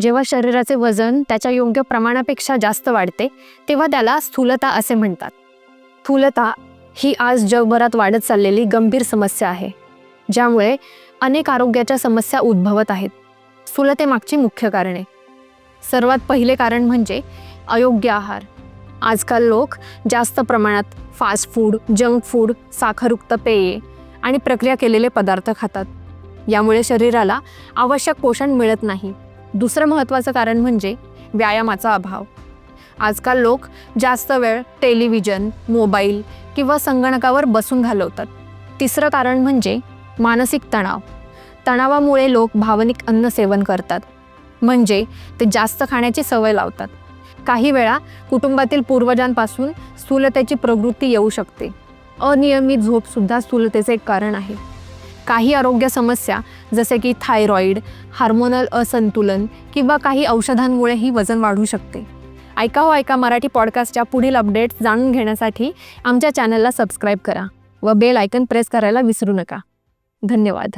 जेव्हा शरीराचे वजन त्याच्या योग्य प्रमाणापेक्षा जास्त वाढते तेव्हा त्याला स्थूलता असे म्हणतात. स्थूलता ही आज जगभरात वाढत चाललेली गंभीर समस्या आहे ज्यामुळे अनेक आरोग्याच्या समस्या उद्भवत आहेत. स्थूलतेमागची मुख्य कारणे सर्वात पहिले कारण म्हणजे अयोग्य आहार. आजकाल लोक जास्त प्रमाणात फास्ट फूड जंक फूड साखरयुक्त पेये आणि प्रक्रिया केलेले पदार्थ खातात. यामुळे शरीराला आवश्यक पोषण मिळत नाही. दुसरं महत्त्वाचं कारण म्हणजे व्यायामाचा अभाव. आजकाल लोक जास्त वेळ टेलिव्हिजन मोबाईल किंवा संगणकावर बसून घालवतात. तिसरं कारण म्हणजे मानसिक तणाव. तणावामुळे लोक भावनिक अन्न सेवन करतात. म्हणजे ते जास्त खाण्याची सवय लावतात. काही वेळा कुटुंबातील पूर्वजांपासून स्थूलतेची प्रवृत्ती येऊ शकते. अनियमित झोपसुद्धा स्थूलतेचे एक कारण आहे. काही आरोग्य समस्या जसे की थायरॉईड हार्मोनल असंतुलन किंवा काही औषधांमुळेही वजन वाढू शकते. ऐका हो ऐका मराठी पॉडकास्टच्या पुढील अपडेट्स जाणून घेण्यासाठी आमच्या चॅनलला सबस्क्राईब करा व बेल आयकन प्रेस करायला विसरू नका. धन्यवाद.